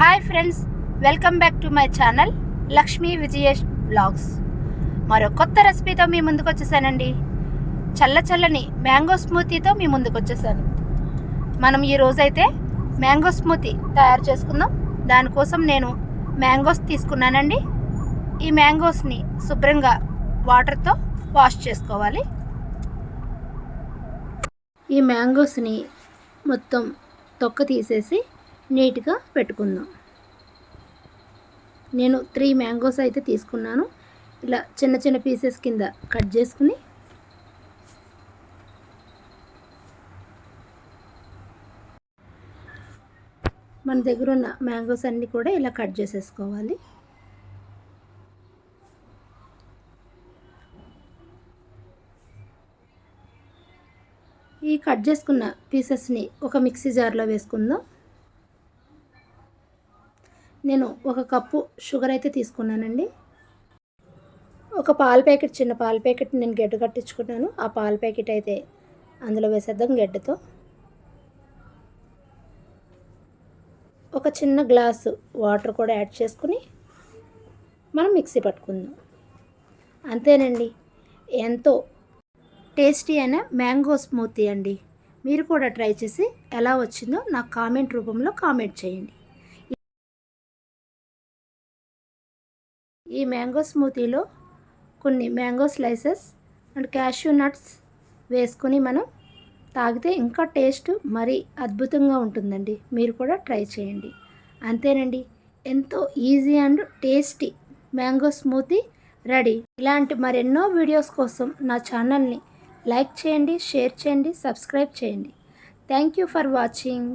Hi friends welcome back to my channel Lakshmi Vijayesh blogs మరో కొత్త రెసిపీతో మీ ముందుకు వచ్చేసానండి. చల్ల చల్లని మ్యాంగో స్మూతీతో మీ ముందుకు వచ్చేసాను. మనం ఈ రోజైతే మ్యాంగో స్మూతీ తయారు చేసుకుందాం. దానికోసం నేను మ్యాంగోస్ తీసుకున్నానండి. ఈ మ్యాంగోస్ని శుభ్రంగా వాటర్తో వాష్ చేసుకోవాలి. ఈ మ్యాంగోస్ని మొత్తం తొక్క తీసేసి నీట్గా పెట్టుకుందాం. నేను త్రీ మ్యాంగోస్ అయితే తీసుకున్నాను. ఇలా చిన్న చిన్న పీసెస్ కింద కట్ చేసుకుని మన దగ్గర ఉన్న మ్యాంగోస్ అన్నీ కూడా ఇలా కట్ చేసేసుకోవాలి. ఈ కట్ చేసుకున్న పీసెస్ని ఒక మిక్సీ జార్లో వేసుకుందాం. నేను ఒక కప్పు షుగర్ అయితే తీసుకున్నానండి. ఒక పాల ప్యాకెట్ చిన్న పాల ప్యాకెట్ నేను గడ్డ కట్టించుకున్నాను. ఆ పాల ప్యాకెట్ అయితే అందులో వేసేద్దాం గడ్డతో. ఒక చిన్న గ్లాసు వాటర్ కూడా యాడ్ చేసుకుని మనం మిక్సీ పట్టుకుందాం. అంతేనండి. ఎంతో టేస్టీ అయిన మ్యాంగో స్మూతీ అండి. మీరు కూడా ట్రై చేసి ఎలా వచ్చిందో నాకు కామెంట్ రూపంలో కామెంట్ చేయండి. ఈ మ్యాంగో స్మూతీలో కొన్ని mango slices and cashew nuts వేసుకొని మనం తాగితే ఇంకా టేస్ట్ మరీ అద్భుతంగా ఉంటుందండి. మీరు కూడా ట్రై చేయండి. అంతేనండి. ఎంతో easy and tasty mango smoothie ready. ఇలాంటి మరెన్నో వీడియోస్ కోసం నా ఛానల్ని లైక్ చేయండి షేర్ చేయండి సబ్స్క్రైబ్ చేయండి. Thank you for watching.